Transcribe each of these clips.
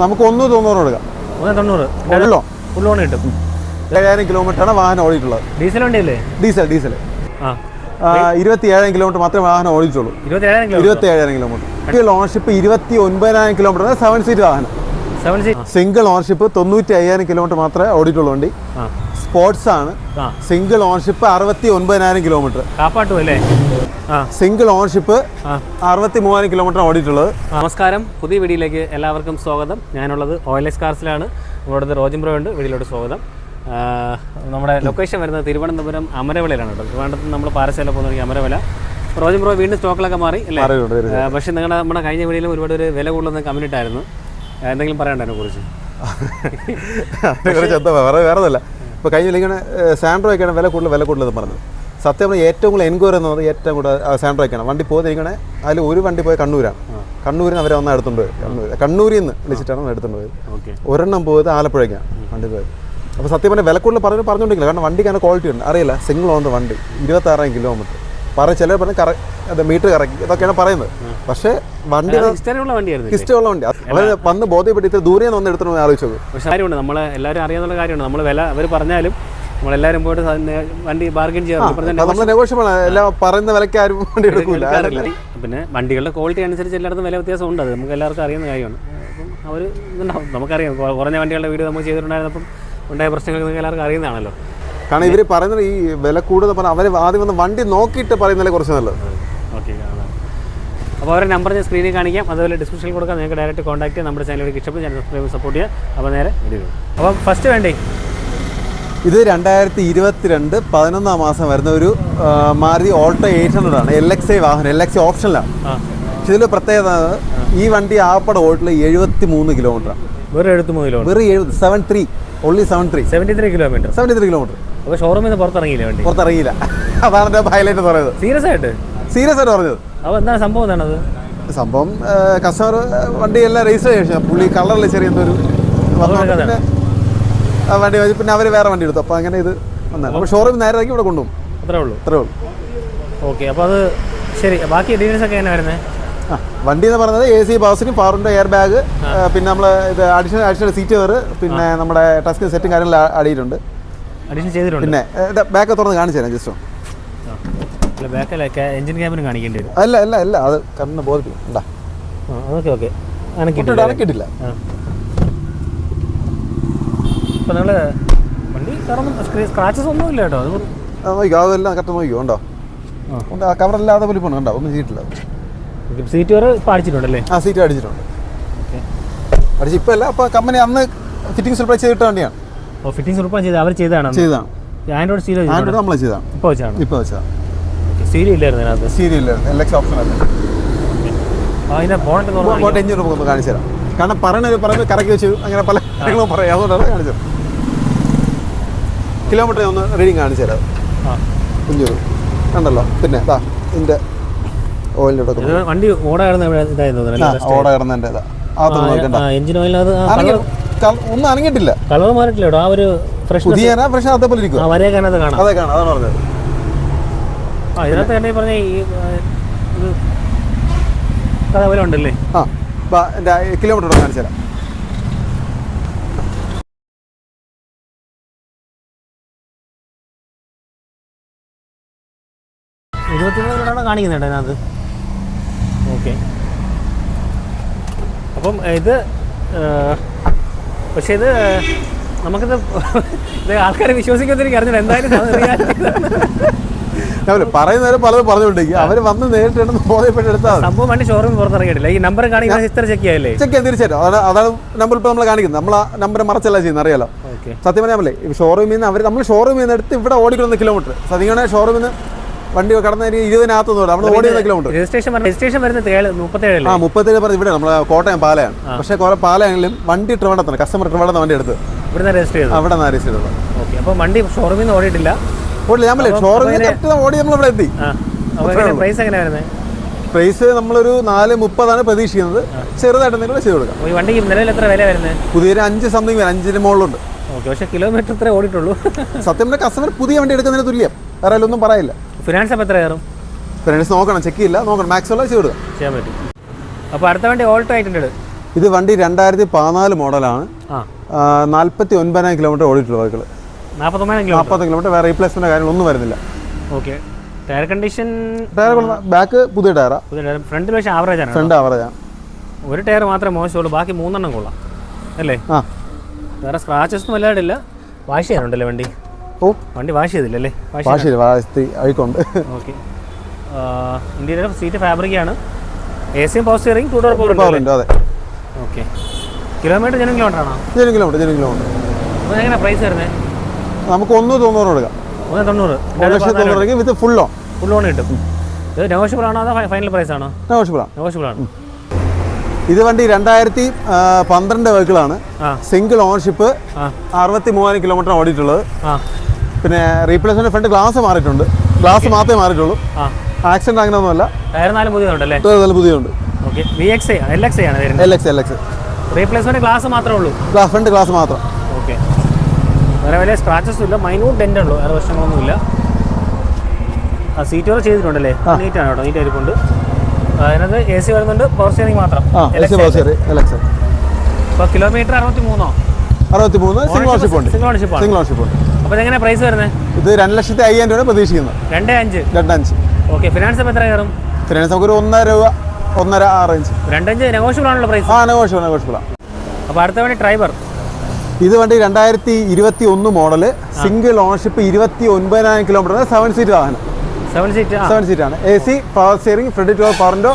നമുക്ക് ഒന്ന് തൊണ്ണൂറ് കൊടുക്കാം ഒന്ന് തൊണ്ണൂറ്. ഉള്ളോ? ഫുൾ ലോൺ കിട്ടും. ഏഴായിരം കിലോമീറ്ററാണ് വാഹനം ഓടിയിട്ടുള്ളത്. ഡീസൽ വണ്ടിയല്ലേ? Diesel diesel. ഇരുപത്തി ഏഴായിരം കിലോമീറ്റർ മാത്രമേ വാഹനം ഓടിച്ചുള്ളൂ ഇരുപത്തി ഏഴായിരം കിലോമീറ്റർ. ഓണർഷിപ്പ് ഇരുപത്തി ഒൻപതിനായിരം കിലോമീറ്റർ സെവൻ സീറ്റ് വാഹനം. സിംഗിൾ ഓണർഷിപ്പ് തൊണ്ണൂറ്റി അയ്യായിരം കിലോമീറ്റർ മാത്രമേ ഓടിയിട്ടുള്ളൂ വണ്ടി. സ്പോർട്സ് ആണ്. സിംഗിൾ ഓണർഷിപ്പ് അറുപത്തി ഒൻപതിനായിരം കിലോമീറ്റർ. കാപ്പാട്ടും അല്ലേ? സിംഗിൾ ഓണർഷിപ്പ് അറുപത്തി മൂവായിരം കിലോമീറ്റർ ഓടിയിട്ടുള്ളത്. നമസ്കാരം. പുതിയ വീഡിയോയിലേക്ക് എല്ലാവർക്കും സ്വാഗതം. ഞാനുള്ളത് ഓയിൽ എസ് കാർസിലാണ്. ഇവിടുത്തെ റോജിംബ്രോ ഉണ്ട്. വീഡിയോയിലോട്ട് സ്വാഗതം. നമ്മുടെ ലൊക്കേഷൻ വരുന്നത് തിരുവനന്തപുരം അമരവിളയിലാണ് കേട്ടോ. തിരുവനന്തപുരത്ത് നമ്മൾ പാരശാല പോകുന്ന അമരവില റോജിംബ്രോ വീണ്ടും സ്റ്റോക്കിലൊക്കെ മാറി അല്ലേ? പക്ഷേ നിങ്ങളുടെ നമ്മുടെ കഴിഞ്ഞ വീഡിയോയിലും ഒരുപാട് ഒരു വില കമന്റ് ആയിരുന്നു എന്തെങ്കിലും പറയണ്ടതിനെ കുറിച്ച് വേറെ വേറെ ഇപ്പോൾ കഴിഞ്ഞ ഇങ്ങനെ സാൻഡ്രോയ്ക്കാണ് വില കൂടുതൽ വില കൂടുതലെന്ന് പറഞ്ഞത്. സത്യം പറഞ്ഞാൽ ഏറ്റവും കൂടുതൽ എൻക്വയറി എന്ന് പറഞ്ഞാൽ ഏറ്റവും കൂടുതൽ സാൻഡ്രോയ്ക്കാണ്. വണ്ടി പോയിരിക്കണേ അതിൽ ഒരു വണ്ടി പോയ കണ്ണൂരാണ്. കണ്ണൂരിൽ നിന്ന് അവരെ വന്ന് എടുത്തുകൊണ്ട് പോയത്. കണ്ണൂർ കണ്ണൂരിൽ നിന്ന് വിളിച്ചിട്ടാണ് എടുത്തുകൊണ്ട് പോയത്. ഓക്കെ. ഒരെണ്ണം പോയത് ആലപ്പുഴയ്ക്കാണ് വണ്ടി പോയത്. അപ്പോൾ സത്യം പറഞ്ഞാൽ വില കൂടുതൽ പറഞ്ഞു പറഞ്ഞുകൊണ്ടിരിക്കില്ല കാരണം വണ്ടിക്ക് അങ്ങനെ ക്വാളിറ്റി ഉണ്ട്. അറിയില്ല സിംഗിൾ ഓൺ വണ്ടി ഇരുപത്താറായിരം കിലോമീറ്റർ. പറയും ചിലർ പറഞ്ഞ് കറ അത് മീറ്റർ കറക്കി ഇതൊക്കെയാണ് പറയുന്നത്. പക്ഷേ വണ്ടി ഇഷ്ടമുള്ള വണ്ടിയായിരുന്നു വണ്ടി. അവർ വന്ന് ബോധ്യപ്പെട്ട് ഇത്ര ദൂരെ നിന്ന് വന്ന് ആലോചിച്ചത്. പക്ഷെ കാര്യമുണ്ട് നമ്മൾ എല്ലാവരും അറിയാവുന്ന കാര്യമാണ് നമ്മൾ വില അവർ പറഞ്ഞാലും നമ്മളെല്ലാരും പോയിട്ട് വണ്ടി ബാർഗിൻ ചെയ്യാറുണ്ട്. നമ്മൾ പറയുന്ന വിലയ്ക്ക് ആരും വണ്ടി എടുക്കില്ല പിന്നെ വണ്ടികളുടെ ക്വാളിറ്റി അനുസരിച്ച് എല്ലായിടത്തും വില വ്യത്യാസം ഉണ്ട്. അത് നമുക്ക് എല്ലാവർക്കും അറിയുന്ന കാര്യമാണ്. അപ്പം അവർ ഇതുണ്ടാവും. നമുക്കറിയാം. കുറഞ്ഞ വണ്ടികളുടെ വീഡിയോ നമുക്ക് ചെയ്തിട്ടുണ്ടായിരുന്നപ്പം ഉണ്ടായ പ്രശ്നങ്ങൾ നിങ്ങൾക്ക് എല്ലാവർക്കും അറിയുന്നതാണല്ലോ. കാരണം ഇവർ പറയുന്നത് ഈ വില കൂടുതൽ പറഞ്ഞാൽ അവർ ആദ്യം വന്ന് വണ്ടി നോക്കിയിട്ട് പറയുന്നതിലെ കുറച്ച് നല്ലത്. ഓക്കെ അപ്പോൾ അവരുടെ നമ്പർ ഞാൻ സ്ക്രീനിൽ കാണിക്കാം. അതുപോലെ ഡിസ്ക്രിപ്ഷനിൽ കൊടുക്കാം. നിങ്ങൾക്ക് ഡയറക്റ്റ് കോൺടാക്ട് ചെയ്യാം നമ്മുടെ ചാനലിലേക്ക് ഇഷ്ടപ്പെടും. ചാനൽ സബ്സ്ക്രൈബ് സപ്പോർട്ട് ചെയ്യുക. അപ്പോൾ നേരെ വീഡിയോ അപ്പം ഫസ്റ്റ് വേണ്ടേ? ഇത് രണ്ടായിരത്തി ഇരുപത്തിരണ്ട് പതിനൊന്നാം മാസം വരുന്ന ഒരു മാരുതി ഓൾട്ടോ എയ്റ്റ് ഹൺഡ്രഡ് ആണ്. എൽ എക്സ് ഐ വാഹനം. എൽ എക്സ് ഓപ്ഷനിലാണ്. പക്ഷേ ഇതിൽ പ്രത്യേകത ഈ വണ്ടി ആപ്പട ഓട്ടിൽ എഴുപത്തി മൂന്ന് കിലോമീറ്റർ വെറും എഴുപത്തി മൂന്ന് കിലോ വെറും എഴുപത് seven three only seven three seventy three kilometre seventy three kilometre അപ്പോൾ ഷോറൂമിൽ നിന്ന് പുറത്തിറങ്ങിയില്ലേ വണ്ടി? പുറത്തിറങ്ങിയില്ല. അതാണ് എന്റെ ഹൈലൈറ്റ് എന്ന് പറയുന്നത്. സീരിയസ് ആയിട്ട്? സീരിയസ് ആയിട്ട് പറഞ്ഞത്. അപ്പോൾ എന്താണ് സംഭവം എന്താണത്? സംഭവം കസ്റ്റമർ വണ്ടി എല്ലാം രജിസ്റ്റർ ചെയ്തു പുള്ളി കളറിൽ ചെറിയ എന്തോ ഒരു വന്നോണ്ട് പിന്നെ ആ വണ്ടി വെച്ച് പിന്നെ അവർ വേറെ വണ്ടി എടുത്തു. അപ്പോൾ അങ്ങനെ ഇത് വന്നതാണ്. അപ്പോൾ ഷോറൂമിൽ നേരെ ഇവിടെ കൊണ്ടുപോകും. അത്രേ ഉള്ളൂ. അത്രേ ഉള്ളൂ. ഓക്കെ അപ്പോൾ അത് ശരി. ബാക്കി ഡീറ്റെയിൽസ് ഒക്കെ എങ്ങനെ വരുന്നത് വണ്ടി എന്ന് പറയുന്നത് എ സി ബാസിന് പവറിന്റെ എയർ ബാഗ് പിന്നെ നമ്മൾ ഇത് അഡീഷണൽ അഡീഷണൽ സീറ്റ് കയറ് പിന്നെ നമ്മുടെ ടസ്കിൻ സെറ്റും കാര്യങ്ങൾ അടിയിട്ടുണ്ട്. അഡീഷൻ ചെയ്തിട്ടുണ്ട്? പിന്നെ ബാക്ക് തുറന്ന് കാണിച്ചു തരാം ജസ്റ്റ് എഞ്ചിൻ ക്യാബിന് കാണിക്കേണ്ടി വരും. അല്ല അല്ല അല്ല അത് കണ്ണ് ബോധിപ്പിക്കും ഉണ്ടാ അനക്കിയിട്ടില്ല നിങ്ങൾ വണ്ടി സ്ക്രാച്ചസ് ഒന്നും ഇല്ല കേട്ടോ. നോക്കിക്കോ അതെല്ലാം കറക്റ്റ് നോക്കിക്കോ ഉണ്ടോ. ഉണ്ട് കവറല്ലാതെ വലിപ്പം കണ്ടോ? ഒന്നും ചെയ്തിട്ടില്ല. സീറ്റ് വരെ അടിച്ചിട്ടുണ്ടല്ലേ ആ സീറ്റ് അടിച്ചിട്ടുണ്ട് അടിച്ച് ഇപ്പം അല്ല അപ്പോൾ കമ്പനി അന്ന് ഫിറ്റിംഗ് സർപ്രൈസ് ചെയ്തിട്ട് വണ്ടിയാണ് ഓ ഫിറ്റിംഗ് ഉറപ്പാണ് ചെയ്ത് അവർ ചെയ്തതാണ് ചെയ്തതാണ്. ആൻഡ്രോയിഡ് സീരിയൽ ആൻഡ്രോയിഡ് നമ്മൾ ചെയ്തതാണ്. ഇപ്പോൾ വെച്ചാണ്? ഇപ്പോൾ വെച്ചതാണ്. സീരിയൽ ഇല്ലായിരുന്നു അതിനകത്ത് സീരിയൽ ഇല്ലായിരുന്നു. എക്സ് ഓപ്ഷൻ അല്ല? ബോട്ട് എഞ്ചിൻ ഒന്ന് കാണിച്ചു തരാം. കാരണം പറയണത് പറയുന്നത് കറക്കി വെച്ചു അങ്ങനെ പല കാര്യങ്ങളും പറയാം. അതുകൊണ്ടാണ് കാണിച്ചത്. കിലോമീറ്റർ ഒന്ന് റീഡിങ് കാണിച്ചു തരാം. ആ. കുഞ്ഞൊരു കണ്ടല്ലോ? പിന്നെ ഇതാ ഇതിന്റെ ഓയിലിന്റെ ഇവിടെ വണ്ടി ഓട കിടന്നതിന്റെ ഇതാ അകത്തൊന്ന് നോക്കണ്ട. എഞ്ചിൻ ഓയിലത് ഒന്നും അനങ്ങിയിട്ടില്ല. കളർ മാറിയിട്ടില്ല ആ ഒരു ഫ്രഷ് പുതിയ ഫ്രഷ് അതേപോലെ ഇരിക്കും അതിനകത്ത് കാണാം. അതെ കാണാം അതാണ് പറഞ്ഞത്. ആ ഇതിനകത്ത് തന്നെ പറഞ്ഞ ഈ ഇത് ഉണ്ടല്ലേ? ആ കിലോമീറ്റർ കാണിച്ചു തരാം. ഇരുപത്തിമൂന്നിലാണ് കാണിക്കുന്നുണ്ട് അതിനകത്ത് ഓക്കെ. അപ്പം ഇത് പക്ഷേ ഇത് നമുക്കിത് ഇത് ആൾക്കാരെ വിശ്വസിക്കുമെന്ന് എനിക്ക് അറിഞ്ഞില്ല എന്തായാലും പറയുന്നവരെ പലതും പറഞ്ഞുകൊണ്ടിരിക്കും. അവർ വന്ന് നേരിട്ട് ബോധ്യപ്പെട്ടെടുത്താൽ സംഭവം വണ്ടി ഷോറൂമിൽ പുറത്തിറങ്ങിയിട്ടില്ല ഈ നമ്പർ കാണിക്കുന്ന ഹിസ്റ്ററി ചെക്ക് ചെയ്യാല്ലേ? ചെക്ക് ചെയ്യാൻ തീർച്ചയായിട്ടും. അതാണ് അതാണ് നമ്പർ ഇപ്പോൾ നമ്മൾ കാണിക്കുന്നത്. നമ്മൾ ആ നമ്പർ മറച്ചല്ല ചെയ്യുന്നത് അറിയാലോ. ഓക്കെ. സത്യം ഈ ഷോറൂമിൽ നിന്ന് അവർ നമ്മൾ ഷോറൂമിൽ നിന്ന് എടുത്ത് ഇവിടെ ഓടിക്കുന്ന കിലോമീറ്റർ സത്യങ്ങളെ ഷോറൂമിൽ നിന്ന് വണ്ടി കടന്ന ഇരുപതിനകത്തൊന്നും ഓടിക്കുന്ന കിലോമീറ്റർ രജിസ്ട്രേഷൻ രജിസ്ട്രേഷൻ വരുന്നത് ആ മുപ്പത്തേഴ് പറഞ്ഞ് ഇവിടെ നമ്മളെ കോട്ടയം പാലയാണ്. പക്ഷേ കുറെ പാലയാണെങ്കിലും വണ്ടി ട്രിവണ്ടത്താണ് കസ്റ്റമർ ട്രിവണ്ടത്ത് വണ്ടി എടുത്ത്. രജിസ്റ്റർ ചെയ്തു അവിടെ നിന്ന് ചെയ്തത്. ഓക്കെ അപ്പോൾ വണ്ടി ഷോറൂമിൽ നിന്ന് ഓടിയിട്ടില്ല. ഓടില്ല നമ്മൾ ഷോറൂമിൽ ഓടി നമ്മൾ ഇവിടെ എത്തി. പ്രൈസ് വരുന്നത് പ്രൈസ് നമ്മളൊരു നാല് മുപ്പതാണ് പ്രതീക്ഷിക്കുന്നത്. ചെറുതായിട്ട് എന്തെങ്കിലും ചെയ്ത് കൊടുക്കാം ഈ വണ്ടിക്ക് നിലവിൽ എത്ര വില വരുന്നത് പുതിയൊരു അഞ്ച് സംതിങ് അഞ്ചിന് മുകളിലുണ്ട്. ഓക്കെ പക്ഷേ കിലോമീറ്റർ ഇത്ര ഓടിയിട്ടുള്ളൂ. സത്യം പറഞ്ഞാൽ കസ്റ്റമർ പുതിയ വണ്ടി എടുക്കുന്നതിന് തുല്യം. വേറെ ഒന്നും പറയില്ല. ഫിനാൻസ് അപ്പം എത്ര കയറും? ഫിനാൻസ് നോക്കണം ചെക്ക് ചെയ്യില്ല. നോക്കണം. മാക്സ് ഉള്ള ചെയ്ത് കൊടുക്കാം ചെയ്യാൻ പറ്റും. അപ്പോൾ അടുത്ത വണ്ടി ഓൾട്ടോ ആയിട്ടുണ്ട് ഇത്. വണ്ടി രണ്ടായിരത്തി പതിനാല് മോഡലാണ് നാൽപ്പത്തി ഒൻപതിനായിരം കിലോമീറ്റർ ഓടിയിട്ടുള്ള വെഹിക്കിൾ നാൽപ്പത്തൊമ്പതിനായിരം കിലോ നാൽപ്പത് കിലോമീറ്റർ. വേറെ റീപ്ലേസ്മെന്റ് കാര്യങ്ങളൊന്നും വരുന്നില്ല. Okay tyre condition tyre back പുതിയ ടയറാണ് പുതിയ ടയർ ഫ്രണ്ടിൽ പക്ഷേ ആവറേജ് ആണ് ഫ്രണ്ട് ആവറേജ് ആണ്. ഒരു ടയർ മാത്രമേ മോശമുള്ളൂ. ബാക്കി മൂന്നെണ്ണം കൊള്ളാം. അല്ലേ? ആ. വേറെ സ്ക്രാച്ചസ് ഒന്നും വല്ലാണ്ടില്ല വാഷ് ചെയ്യാനുണ്ടല്ലേ വണ്ടി? ഓ. വണ്ടി വാഷ് ചെയ്തില്ലല്ലേ? വാഷ് ചെയ്ത് വാശി ആയിക്കൊണ്ട്. ഓക്കെ. ഇന്റീരിയർ സീറ്റ് ഫാബ്രിക് ആണ് എ സിയും power steering two door power power ഉണ്ട് അതെ. ഓക്കെ. കിലോമീറ്റർ ജനം കിലോമീറ്റർ ആണോ ജനം കിലോമീറ്റർ ജനം കിലോമീറ്റർ. അപ്പോൾ എങ്ങനെ പ്രൈസ് വരുന്നത് നമുക്ക് ഒന്ന് തൊണ്ണൂറ് കൊടുക്കാം. ഒന്ന് തൊണ്ണൂറ്. ഒരു ലക്ഷത്തി തൊണ്ണൂറ് with full loan full loan കിട്ടും. ഇത് നെഗോഷ്യബിൾ ആണോ അതോ ഫൈനൽ പ്രൈസ് ആണോ? ആവശ്യപ്പെടാം നെഗോഷ്യബിൾ ആണ്. ഇത് വണ്ടി രണ്ടായിരത്തി പന്ത്രണ്ട് വെഹിക്കിളാണ് സിംഗിൾ ഓണർഷിപ്പ് അറുപത്തി മൂവായിരം കിലോമീറ്റർ ഓടിയിട്ടുള്ളത്. പിന്നെ റീപ്ലേസ്മെന്റ് ഫ്രണ്ട് ഗ്ലാസ് മാറിയിട്ടുണ്ട്. ഗ്ലാസ് മാത്രമേ മാറിയിട്ടുള്ളൂ. ആക്സിഡന്റ് അങ്ങനെയൊന്നുമല്ല ടയർ നാല് പുതിയതുണ്ടല്ലേ പുതിയതുണ്ട്. Okay V X I L X ആണ് വരുന്നത്. L X L X replacement glass മാത്രമേ ഉള്ളൂ? ഗ്ലാസ് ഫ്രണ്ട് ഗ്ലാസ് മാത്രം. ഓക്കെ വേറെ വലിയ സ്ക്രാച്ചസും ഇല്ല. മൈന്യൂട്ട് ഡെന്റ് ഉള്ളൂ. വേറെ പ്രശ്നങ്ങളൊന്നുമില്ല ആ സീറ്റ് വർക്ക് ചെയ്തിട്ടുണ്ടല്ലേ? നീറ്റ് ആണ് കേട്ടോ. നീറ്റ് ആയിരിക്കുന്നുണ്ട് അതിനകത്ത് എ സി വരുന്നുണ്ട്. പവർ സ്റ്റിയറിംഗ് മാത്രം. ഇപ്പോൾ കിലോമീറ്റർ അറുപത്തി മൂന്നോ അറുപത്തി മൂന്ന് സിംഗിൾ ഓണർഷിപ്പ് ഉണ്ട്. സിംഗിൾ ഓണർഷിപ്പ് ഉണ്ട്. അപ്പോൾ എങ്ങനെ പ്രൈസ് വരുന്നത് ഇത് രണ്ട് ലക്ഷത്തി അയ്യായിരം രൂപയാണ് പ്രതീക്ഷിക്കുന്നത്. രണ്ട് അഞ്ച്? രണ്ടഞ്ച്. ഓക്കെ ഫിനാൻസ് അപ്പോൾ എത്ര കയറും? ഫിനാൻസ് നമുക്കൊരു ഒന്നര രൂപ ഒന്നര ആ റേഞ്ച് രണ്ടഞ്ച് നെഗോഷ്യബിൾ ആണല്ലോ പ്രൈസ് ആ നെഗോഷ്യബിൾ നെഗോഷ്യബിളാണ് അപ്പോൾ അടുത്ത വേണ്ടി ഡ്രൈവർ ഇത് വണ്ടി രണ്ടായിരത്തി ഇരുപത്തി ഒന്ന് മോഡൽ സിംഗിൾ ഓണർഷിപ്പ് ഇരുപത്തി ഒൻപതിനായിരം കിലോമീറ്റർ സെവൻ സീറ്റ് വാഹനം. സെവൻ സീറ്റ് സെവൻ സീറ്റ് ആണ്. A C power steering front two പവറിന്റെ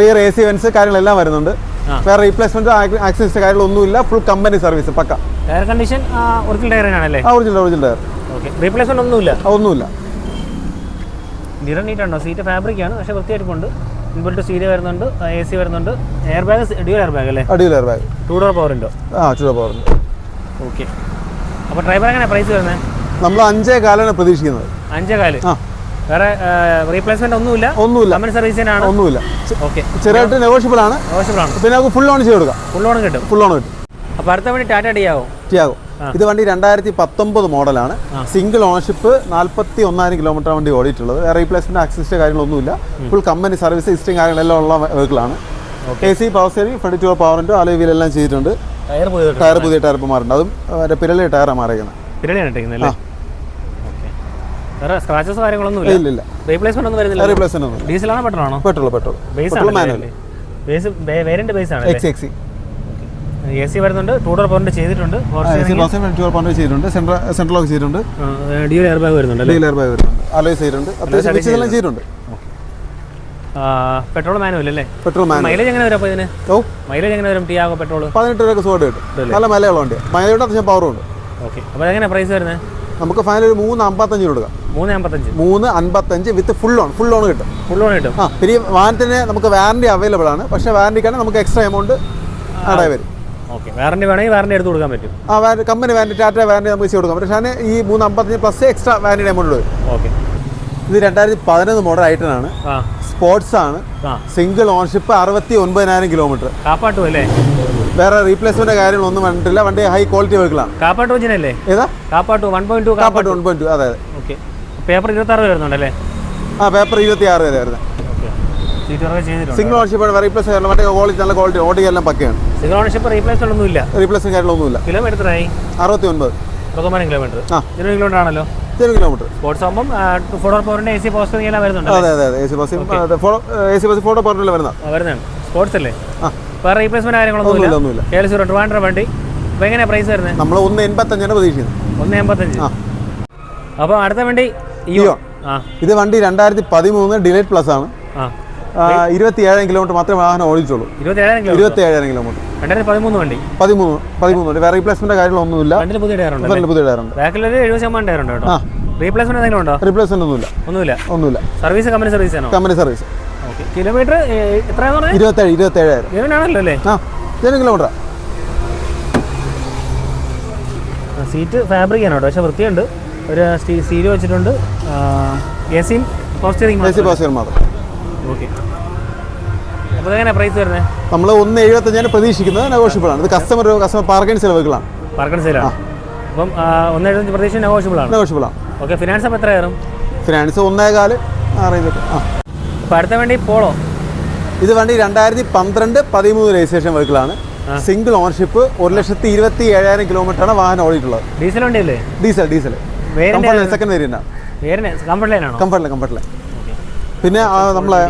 റിയർ എ സി വെൻസ് കാര്യങ്ങളെല്ലാം വരുന്നുണ്ട്. വേറെ റീപ്ലേസ്മെന്റ് ആക്സിഡൻസ് കാര്യങ്ങളൊന്നുമില്ല ഫുൾ കമ്പനി സർവീസ് പക്ക. എയർ കണ്ടീഷൻ ഒറിജിനൽ ടയർ ആണല്ലേ? Original original tyre okay replacement ഒന്നുമില്ല? ഒന്നുമില്ല. നിറ നീറ്റ് ഉണ്ടോ? സീറ്റ് ഫാബ്രിക് ആണ് പക്ഷേ വൃത്തിയായിട്ടുണ്ട് ഇൻബിൽട്ട് സീറ്റ് വരുന്നുണ്ട് എ സി വരുന്നുണ്ട്. Air bag dual air bag അല്ലേ? Dual air bag two door power ഉണ്ടോ? ആ ടൂ ഡോർ പവർ ഉണ്ട്. ഓക്കെ അപ്പോൾ ഡ്രൈവർ എങ്ങനെ പ്രൈസ് വരുന്നത്? നമ്മൾ അഞ്ചേ കാലാണ് പ്രതീക്ഷിക്കുന്നത്. അഞ്ചേ കാൽ? ആ. വേറെ റീപ്ലേസ്മെന്റ് ഒന്നുമില്ല? ഒന്നുമില്ല. കമ്പനി സർവീസിനാണ് ഒന്നുമില്ല. ഓക്കെ ചെറുതായിട്ട് നെഗോഷ്യബിൾ ആണ്. ആവശ്യമാണ് പിന്നെ നമുക്ക് ഫുൾ ഓൺ ചെയ്ത് കൊടുക്കാം. ഫുൾ ഓൺ കിട്ടും. ഫുൾ ഓൺ കിട്ടും. അപ്പോൾ അടുത്ത വേണ്ടി ടാറ്റ ഡി ആവും. ഇത് വണ്ടി രണ്ടായിരത്തി പത്തൊമ്പത് മോഡലാണ്. സിംഗിൾ ഓണർഷിപ്പ് നാൽപ്പത്തി ഒന്നായിരം കിലോമീറ്റർ വണ്ടി ഓടിയിട്ടുള്ളത്. വേറെ റീപ്ലേസ്മെന്റ് ആക്സിസ്റ്റ് കാര്യങ്ങളൊന്നുമില്ല. ഫുൾ കമ്പനി സർവീസ് ഇസ്റ്റിംഗ് കാര്യങ്ങളെല്ലാം ഉള്ള വെഹിക്കിളാണ് A C power steering front two power alloy എല്ലാം ചെയ്തിട്ടുണ്ട്. ടയർ ചെയ്തിട്ടുണ്ട് ടയർ പുതിയ ടയർ മാറുന്നുണ്ട്. അതും പിരളി ടയറാണ് മാറിയിരിക്കുന്നത് പിരളിയാണ് ഇട്ടിരിക്കുന്നത് അല്ലേ ഓക്കെ വേറെ സ്ക്രാച്ചസ് കാര്യങ്ങളൊന്നും ഇല്ല. ഇല്ല റീപ്ലേസ്മെന്റ് ഒന്നും വരുന്നില്ല. റീപ്ലേസ്മെന്റ് ഒന്നും ഡീസലാണോ petrol petrol petrol base manual base variant base ആണ് എക്സ് എക്സി എ സി വരുന്നുണ്ട് ടൂ ഡോർ പവറിന്റെ ചെയ്തിട്ടുണ്ട്. ബസ് ഫ്രണ്ട് ചെയ്തിട്ടുണ്ട്. സെൻട്രൽ സെൻട്രൽ ലോക്ക് ചെയ്തിട്ടുണ്ട്. ഡ്യൂ എയർ ബാഗ് വരുന്നുണ്ട് അല്ലേ? ഡീലർ ബാഗ് വരുന്നുണ്ട്. അലോയ് ചെയ്തിട്ടുണ്ട്. അത്യാവശ്യം മിക്സ് ചെയ്തിട്ടുണ്ട്. പെട്രോൾ മാനുവൽ അല്ലേ? പെട്രോൾ മാനുവൽ മൈലേജ് എങ്ങനെ വരും അപ്പോൾ ഇതിന്? ഓ. മൈലേജ് എങ്ങനെ വരും? ടിയാഗോ പെട്രോൾ പതിനെട്ട് രൂപ സുഖമായിട്ട് കിട്ടും. നല്ല മലയുള്ള വണ്ടിയാണ് മലയുടെ അത്യാവശ്യം പവറും ഉണ്ട്. ഓക്കെ അപ്പോൾ എങ്ങനെ പ്രൈസ് വരുന്നത്? നമുക്ക് ഫൈനൽ ഒരു മൂന്ന് അമ്പത്തഞ്ച് കൊടുക്കാം. മൂന്ന് അമ്പത്തഞ്ച്. മൂന്ന് അമ്പത്തഞ്ച് with full loan full loan കിട്ടും. ഫുൾ ഓൺ കിട്ടും. ആ പിന്നെ ഈ വാഹനത്തിന് നമുക്ക് വാറണ്ടി അവൈലബിൾ ആണ്. പക്ഷേ വാറണ്ടിക്കാണ് നമുക്ക് എക്സ്ട്രാ എമൗണ്ട് അടയ വരും. ഓക്കെ വാറണ്ടി വേണമെങ്കിൽ വാറണ്ടി എടുത്ത് കൊടുക്കാൻ പറ്റും. ആ warranty company warranty Tata warranty നമുക്ക് ചെയ്ത് കൊടുക്കാം. പക്ഷേ ഞാൻ ഈ മൂന്ന് അമ്പത്തഞ്ച് പ്ലസ് എക്സ്ട്രാ വാറണ്ടി എമൗണ്ട് വരും ഓക്കെ ഇത് രണ്ടായിരത്തി പതിനൊന്ന് മോഡൽ ഐറ്റനാണ് ആ. സ്പോർട്സ് ആണ്. സിംഗിൾ ഓൺഷിപ്പ് അറുപത്തി ഒൻപതിനായിരം കിലോമീറ്റർ കാപ്പാട്ടു അല്ലേ? വേറെ റീപ്ലേസ്മെന്റ് കാര്യങ്ങളൊന്നും വേണ്ടിട്ടില്ല വണ്ടി ഹൈ ക്വാളിറ്റി വെഹിക്കിളാണ് കാപ്പാട്ട് അല്ലേ? ഏതാ? കാപ്പാട്ട് വൺ പോയിന്റ് ടു കാപ്പാട്ട് വൺ പോയിന്റ് ടു അതെ അതെ. ഓക്കെ പേപ്പർ ഇരുപത്താറ് വരുന്നുണ്ടല്ലേ ആ പേപ്പർ ഇരുപത്തി ആറ് വരെ വരുന്നത് സിംഗിൾ ഓൺഷിപ്പ് റീപ്ലേസ് ചെയ്യാൻ വണ്ടി ക്വാളിറ്റി നല്ല ക്വാളിറ്റി ഓടി എല്ലാം പക്കയാണ്. സിംഗിൾ ഓൺഷിപ്പ് റീപ്ലേസ് ഒന്നുമില്ല റീപ്ലേസ്മെന്റ് കാര്യങ്ങളൊന്നുമില്ല. കിലോമീറ്റർ ആയി അറുപത്തി ഒൻപത് കിലോമീറ്റർ ആ. ഇരുപത് കിലോമീറ്റർ ആണല്ലോ? ചെറിയ കിലോമീറ്റർ സ്പോർട്സ് ആകുമ്പം ഫോർ പവറിന്റെ എ സി പോസ്റ്റ് എല്ലാം വരുന്നുണ്ട് അതെ അതെ അതെ. A C bus A C bus photo പറഞ്ഞില്ല വരുന്ന. ആ, വരുന്നുണ്ട് സ്പോർട്സ് അല്ലേ? വേറെ റീപ്ലേസ്മെന്റ് കാര്യങ്ങളൊന്നും ഒന്നുമില്ല എൽ സീറോ ട്രിവാൻഡ്രം വണ്ടി. അപ്പോൾ എങ്ങനെയാണ് പ്രൈസ് വരുന്നത് നമ്മൾ ഒന്ന് എൺപത്തഞ്ചാണ് പ്രതീക്ഷിക്കുന്നത്. ഒന്ന് എൺപത്തഞ്ച്. അപ്പോൾ അടുത്ത വണ്ടി ഇയോ. ഇത് വണ്ടി രണ്ടായിരത്തി പതിമൂന്ന് ഡിലൈറ്റ് പ്ലസ് ആണ്. ആ ഇരുപത്തി ഏഴായിരം കിലോമീറ്റർ മാത്രമേ വാഹനം ഓടിച്ചുള്ളൂ. ഇരുപത്തേഴായിരം കിലോ ഇരുപത്തി ഏഴായിരം കിലോമീറ്റർ രണ്ടായിരത്തി പതിമൂന്ന് വണ്ടി. പതിമൂന്ന് പതിമൂന്ന് വണ്ടി. വേറെ റീപ്ലേസ്മെന്റ് കാര്യങ്ങളൊന്നുമില്ല. പുതിയ പുതിയ ടയറുണ്ട് ബാക്കിലൊരു എഴുപത് ശതമാനം കേട്ടോ. റീപ്ലേസ്മെന്റ് എന്തെങ്കിലും ഉണ്ടോ? റീപ്ലേസ്മെന്റ് ഒന്നുമില്ല. ഒന്നുമില്ല. ഒന്നുമില്ല. സർവീസ് കമ്പനി സർവീസ് ആണോ? കമ്പനി സർവീസ് കിലോമീറ്റർ എത്രയാന്ന് പറഞ്ഞത് ഇരുപത്തേഴ് ഇരുപത്തേഴായിരം. ഇരുപതിനാണല്ലോ അല്ലേ? ആ ഏഴ് കിലോമീറ്റർ സീറ്റ് ഫാബ്രിക് ആണ് കേട്ടോ. പക്ഷെ വൃത്തിയുണ്ട്. ഒരു സ്റ്റീൽ വെച്ചിട്ടുണ്ട്. എ സിയും പോസ്റ്ററിങ് മാത്രം. ഓക്കെ അപ്പോൾ എങ്ങനെ പ്രൈസ് വരുന്നത് നമ്മൾ ഒന്ന് എഴുപത്തഞ്ചാണ് പ്രതീക്ഷിക്കുന്നത്. നെഗോഷ്യബിൾ ആണ്. ഇത് കസ്റ്റമർ കസ്റ്റമർ പാർക്കിംഗ് ചെലവുകളാണ്. പാർക്കിംഗ് സെയിലാണ് അപ്പം ഒന്ന് എഴുപത്തഞ്ച് പ്രതീക്ഷ നെഗോഷ്യബിൾ ആണ്. നെഗോഷ്യബിൾ ആണ്. ഓക്കെ ഫിനാൻസ് അപ്പോൾ എത്ര കയറും? ഫിനാൻസ് ഒന്നേകാൽ ആ റേഞ്ച് ആ. അപ്പോൾ അടുത്ത വേണ്ടി പോളോ? ഇത് വണ്ടി രണ്ടായിരത്തി പന്ത്രണ്ട് പതിമൂന്ന് രജിസ്ട്രേഷൻ വെഹിക്കിളാണ് സിംഗിൾ ഓണർഷിപ്പ് ഒരു ലക്ഷത്തി ഇരുപത്തി ഏഴായിരം കിലോമീറ്ററാണ് വാഹനം ഓടിയിട്ടുള്ളത്. ഡീസൽ വണ്ടിയല്ലേ? ഡീസൽ ഡീസൽ സെക്കൻഡ് വേരിയന്റ് ആണ്? വേരിന് കംഫർട്ട് ലൈൻ കംഫർട്ട് കംഫർട്ടില്ല പിന്നെ നമ്മളെ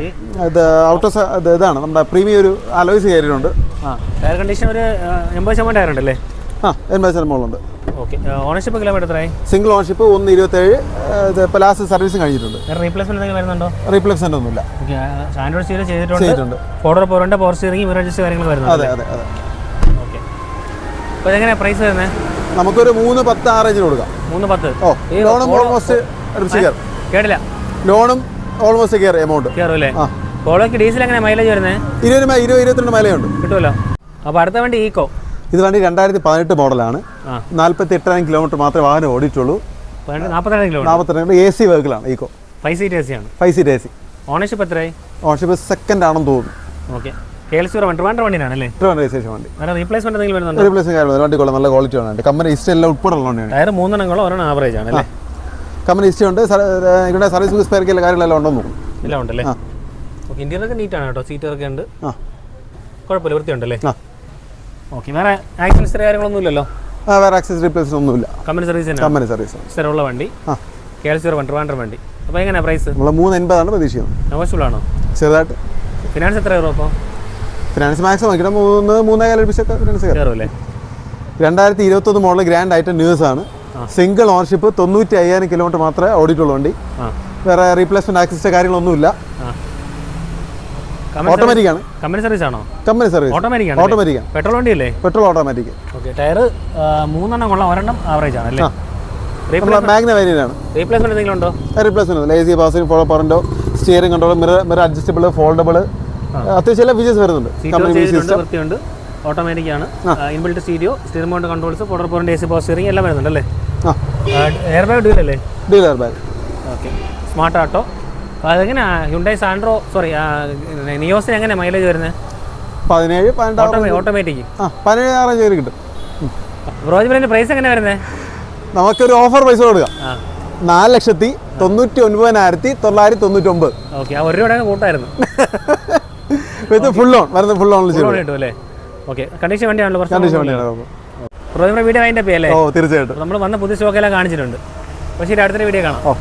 ഇത് ഔട്ടർ ഇത് ഇതാണ്. നമ്മുടെ പ്രീമിയം ഒരു അലോയ്സ് കയറിയിട്ടുണ്ട് ടയർ കണ്ടീഷൻ ഒരു എൺപത് ശതമാനം ടയർ ഉണ്ടല്ലേ? ആ എൺപത് ശതമാനം മുകളുണ്ട് ഓക്കെ ഓണർഷിപ്പ് കിലോമീറ്റർ എത്രയായി? സിംഗിൾ ഓണർഷിപ്പ് ഒന്ന് ഇരുപത്തേഴ് ഇപ്പോൾ ലാസ്റ്റ് സർവീസും കഴിഞ്ഞിട്ടുണ്ട്. റീപ്ലേസ്മെന്റ് എന്തെങ്കിലും വരുന്നുണ്ടോ? റീപ്ലേസ്മെന്റ് ഒന്നുമില്ല ഓക്കെ ആൻഡ്രോയിഡ് സ്റ്റീരിയോ ചെയ്തിട്ടുണ്ട്. ഫോർഡർ പോറിന്റെ പവർ സ്റ്റിയറിംഗ് മിറർ അഡ്ജസ്റ്റ് കാര്യങ്ങൾ വരുന്നുണ്ട് അതെ അതെ അതെ. ഓക്കെ അപ്പോൾ ഇതെങ്ങനെയാണ് പ്രൈസ് വരുന്നത് നമുക്കൊരു മൂന്ന് പത്ത് ആ റേഞ്ചിൽ കൊടുക്കാം. മൂന്ന് പത്ത്. ഓ ലോണും ഓൾമോസ്റ്റ് കേട്ടില്ല. ലോണും ഓൾമോസ്റ്റ് കയറി എമൗണ്ട് കയറും അല്ലേ ആ. പോളോക്ക് ഡീസൽ എങ്ങനെ മൈലേജ് വരുന്നത് ഇരുപത് ഇരുപത് ഇരുപത്തിരണ്ട് മൈലയുണ്ട് കിട്ടുമല്ലോ അപ്പോൾ അടുത്ത വണ്ടി ഈക്കോ ഇത് വണ്ടി രണ്ടായിരത്തി പതിനെട്ട് മോഡലാണ്. നാൽപ്പത്തി എട്ടായിരം കിലോമീറ്റർ മാത്രമേ വാഹനം ഓടിയിട്ടുള്ളൂ. നാൽപ്പത്തിരണ്ട് A C വെഹിക്കിളാണ് Eeco five seat A C ആണ്. Five seat A C ownership എത്രയായി? ഓണർഷിപ്പ് സെക്കൻഡ് ആണെന്ന് തോന്നുന്നു. ഓക്കെ റീപ്ലേസ്മെന്റ് വണ്ടി. കൊള്ളാം. നല്ല ക്വാളിറ്റി ആണ്. കമ്പനി ഹിസ്റ്ററി എല്ലാം ഉൾപ്പെടെ ഉള്ള വണ്ടിയാണ് ടയർ മൂന്നെണ്ണങ്ങളോ ഒരെണ്ണം ആവറേജ് ആണ് അല്ലേ? കമ്പനി ഹിസ്റ്ററി ഉണ്ട്. ഇവിടെ സർവീസ് ബുക്ക് സ്പെയർ കാര്യങ്ങളെല്ലാം ഉണ്ടെന്ന് തോന്നുന്നു എല്ലാം ഉണ്ടല്ലേ. ഓക്കെ ഒക്കെ നീറ്റ് ആണ് കേട്ടോ. സീറ്റൊക്കെ ഉണ്ട്. ആ. കുഴപ്പമില്ല വൃത്തിയുണ്ടല്ലേ? ആ. ഓക്കെ വേറെ ആക്സിഡൻസ് കാര്യങ്ങളൊന്നും ഇല്ലല്ലോ? ആ വേറെ ആക്സസ് റീപ്ലേസ് ഒന്നുമില്ല. കമ്പനി സർവീസ് കമ്പനി സർവീസ് സ്ഥലമുള്ള വണ്ടി? ആ. കെ എൽ സീറോ ട്രിവാൻഡ്രം വണ്ടി. അപ്പോൾ എങ്ങനെയാ പ്രൈസ് നമ്മൾ മൂന്ന് എൺപതാണ് പ്രതീക്ഷിക്കുന്നത്. നെഗോഷ്യബിൾ ആണോ? ചെറുതായിട്ട്. ഫിനാൻസ് എത്ര രൂപ അപ്പോൾ ഫിനാൻസ് മാക്സിമം നോക്കിയിട്ട് മൂന്ന് മൂന്നേകാൽ അടുപ്പിച്ചൊക്കെ ഫിനാൻസ് കയറും കയറും അല്ലേ? രണ്ടായിരത്തി ഇരുപത്തൊന്ന് മോഡൽ ഗ്രാൻഡ് ആയിട്ട് ന്യൂസ് ആണ്. സിംഗിൾ ഓണർഷിപ്പ് തൊണ്ണൂറ്റി അയ്യായിരം കിലോമീറ്റർ മാത്രമേ ഓടിയിട്ടുള്ളൂ വണ്ടി. വേറെ റീപ്ലേസ്മെന്റ് ആക്സിസ്റ്റ് കാര്യങ്ങളൊന്നുമില്ല. ഓട്ടോമാറ്റിക് ആണ്. കമ്പനി സർവീസ് ആണോ? കമ്പനി സർവീസ് ഓട്ടോമാറ്റിക് ആണ്. ഓട്ടോമാറ്റിക് പെട്രോൾ വണ്ടി അല്ലേ പെട്രോൾ ഓട്ടോമാറ്റിക് ഓക്കെ ടയർ മൂന്നെണ്ണം കൊള്ളാം. ഒരെണ്ണം ആവറേജ് ആണ് അല്ലേ? ആ. മാഗ്ന ആണ്. റീപ്ലേസ്മെന്റ് എന്തെങ്കിലും ഉണ്ടോ? Replacement passing follow steering control mirror mirror adjustable foldable അത്യാവശ്യം എല്ലാ ഫീച്ചേഴ്സ് വരുന്നുണ്ട്. കമ്പനി ഓട്ടോമാറ്റിക് ആണ്. Inbuilt stereo steering mount controls four door പോറിന്റെ A C power steering എല്ലാം വരുന്നുണ്ട് അല്ലേ? എയർ ബാഗ് ഡീലല്ലേ ബാഗ് ഓക്കെ സ്മാർട്ട് ആട്ടോ അതെങ്ങനെയാ ഹ്യുണ്ടായി സാൻഡ്രോ സോറി നിയോസിന് എങ്ങനെ മൈലേജ് വരുന്നത് പതിനേഴ് പതിനെട്ട് ഓട്ടോമേ ഓട്ടോമാറ്റിക് പതിനേഴ് ആറ് കയറി കിട്ടും. ഉം. ബ്രോജ്ബിലിന്റെ പ്രൈസ് എങ്ങനെ വരുന്നത് നമുക്കൊരു ഓഫർ പൈസ കൊടുക്കാം. നാല് ലക്ഷത്തി തൊണ്ണൂറ്റി ഒൻപതിനായിരത്തി തൊള്ളായിരത്തി തൊണ്ണൂറ്റി ഒമ്പത് ഓക്കെ ആ ഒരു രൂപയുടെ കൂട്ടായിരുന്നു. വിത്ത് ഫുൾ ഓൺ വരുന്നത് ഫുൾ ഓൺ കിട്ടും അല്ലേ? ഓക്കെ കണ്ടീഷൻ വണ്ടിയാണല്ലോ കണ്ടീഷൻ വണ്ടിയാണ് ബ്രോജ്ബിലിന്റെ വീഡിയോ അതിന്റെ പേ അല്ലേ ഓ തീർച്ചയായിട്ടും. നമ്മൾ വന്ന പുതിയ സ്റ്റോക്കെല്ലാം കാണിച്ചിട്ടുണ്ട്. അപ്പോൾ ശരി അടുത്തൊരു വീഡിയോ കാണാം. ഓ.